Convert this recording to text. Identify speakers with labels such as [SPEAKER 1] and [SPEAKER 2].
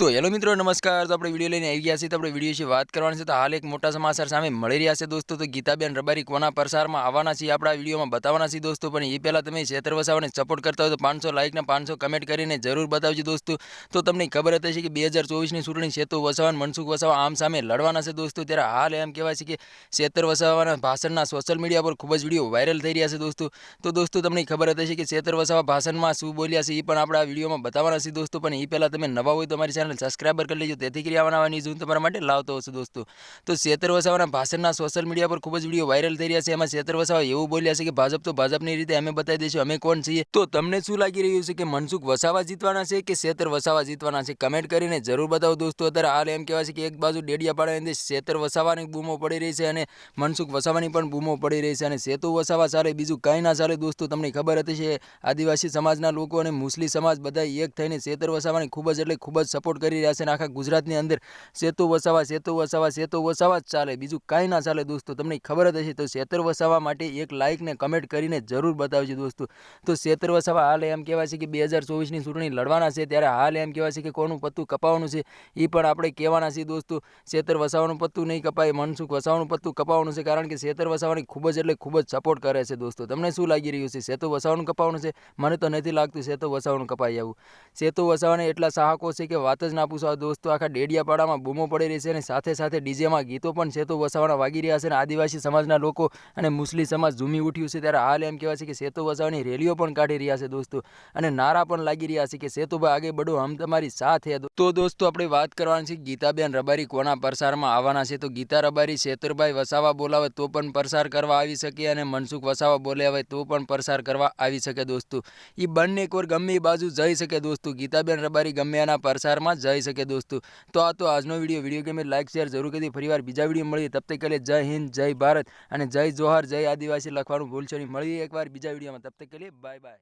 [SPEAKER 1] તો હેલો મિત્રો, નમસ્કાર. તો આપણે વીડિયો લઈને આવી ગયા છીએ. તો આપણે વીડિયો વિશે વાત કરવાની છે. તો હાલ એક મોટા સમાચાર સામે મળી રહ્યા છે દોસ્તો. તો ગીતાબેન રબારી કોના પ્રસારમાં આવવાના છીએ આપણા વિડીયોમાં બતાવવાના છીએ દોસ્તો. પણ એ પહેલાં તમે છેતર વસાવાને સપોર્ટ કરતા હોય તો પાંચસો લાઇકને પાંચસો કમેન્ટ કરીને જરૂર બતાવજો દોસ્તો. તો તમને ખબર હતી છે કે બે હજાર ચોવીસની ચૂંટણી સેતુ વસાવા અને મનસુખ વસાવા આમ સામે લડવાના છે દોસ્તો. ત્યારે હાલ એમ કહેવાય છે કે ક્ષેત્ર વસાવાના ભાષણના સોશિયલ મીડિયા પર ખૂબ જ વીડિયો વાયરલ થઈ રહ્યા છે દોસ્તો. તો દોસ્તો તમને ખબર હતી છે કે ક્ષેત્ર વસાવા ભાષણમાં શું બોલ્યા છે એ પણ આપણે વિડીયોમાં બતાવવાના છે દોસ્તો. પણ એ પહેલાં તમે નવા હોય તો અમારી ચેનલ સબસ્ક્રાઈબર કરી લેજો. તેથી કરી આવવાના ન્યૂઝ હું તમારા માટે લાવતો હશું દોસ્તો. તો શેતર વસાવાના ભાષણના સોશિયલ મીડિયા પર ખૂબ જ વીડિયો વાયરલ થઈ રહ્યા છે. એમાં છેતર વસાવા એવું બોલ્યા છે કે ભાજપ તો ભાજપની રીતે અમે બતાવી દઈશું, અમે કોણ છીએ? તો તમને શું લાગી રહ્યું છે કે મનસુખ વસાવા જીતવાના છે કે શેતર વસાવા જીતવાના છે? કમેન્ટ કરીને જરૂર બતાવો દોસ્તો. અત્યારે હાલ એમ કહેવાય છે કે એક બાજુ ડેડિયા અંદર છેતર વસાવાની બૂમો પડી રહી છે અને મનસુખ વસાવાની પણ બૂમો પડી રહી છે અને સેતુ વસાવા ચાલે બીજું કાંઈ ના ચાલે દોસ્તો. તમને ખબર હતી છે, આદિવાસી સમાજના લોકો અને મુસ્લિમ સમાજ બધા એક થઈને શેતર વસાવાની ખૂબ જ એટલે ખૂબ જ સપોર્ટ કરી રહ્યા છે અને આખા ગુજરાતની અંદર સેતુ વસાવા સેતુ વસાવા સેતુ વસાવા જ ચાલે. બીજું કાંઈ ના ચાલે દોસ્તો. તમને ખબર જ હશે તો સેતર વસાવા માટે એક લાઇક ને કમેન્ટ કરીને જરૂર બતાવજો દોસ્તો. તો સેતર વસાવા હાલ એમ કહેવાય છે કે બે હજાર ચોવીસની ચૂંટણી લડવાના છે. ત્યારે હાલ એમ કહેવાય છે કે કોનું પત્તું કપાવવાનું છે એ પણ આપણે કહેવાના છીએ દોસ્તો. છેતર વસાવાનું પત્તું નહીં કપાય, મનસુખ વસાવાનું પત્તું કપાવવાનું છે કારણ કે સેતર વસાવાની ખૂબ જ એટલે ખૂબ જ સપોર્ટ કરે છે દોસ્તો. તમને શું લાગી રહ્યું છે? સેતુ વસાવાનું કપાવવાનું છે? મને તો નથી લાગતું સેતુ વસાવાનું કપાઈ આવું. સેતુ વસાવાને એટલા સાહકો છે કે વાત જ ના પૂછો દોસ્તો, આખા ડેડિયાપાડામાં બૂમો પડી રહી છે અને સાથે સાથે ડીજેમાં ગીતો પણ સેતુ વસાવાના વાગી રહ્યા છે અને આદિવાસી સમાજના લોકો અને મુસ્લિમ સમાજ ઝૂમી ઉઠ્યું છે. ત્યારે હાલ એમ કહેવાય છે કે સેતુ વસાવાની રેલીઓ પણ કાઢી રહ્યા છે દોસ્તો અને નારા પણ લાગી રહ્યા છે કે સેતુભાઈ આગે બડો હમ તમારી સાથે તો દોસ્તો આપણે વાત કરવાની છે ગીતાબેન રબારી કોના પ્રસારમાં આવવાના છે. તો ગીતા રબારી શેતુરભાઈ વસાવા બોલાવે તો પણ પ્રસાર કરવા આવી શકે અને મનસુખ વસાવા બોલાવે તો પણ પ્રસાર કરવા આવી શકે દોસ્તો. એ બંને કોર ગમે બાજુ જઈ શકે દોસ્તો. ગીતાબેન રબારી ગમે એના પ્રસારમાં જઈ શકે દોસ્તો. તો આ તો આજનો વીડિયો. વીડિયો ગમે લાઈક શેર જરૂર કરી ફરીવાર બીજા વીડિયો મળીએ. તબ તક કે જય હિન્દ, જય ભારત અને જય જોહર, જય આદિવાસી લખવાનું ભૂલશો નહીં. મળીએ એકવાર બીજા વિડીયોમાં. તબ તક કે બાય બાય.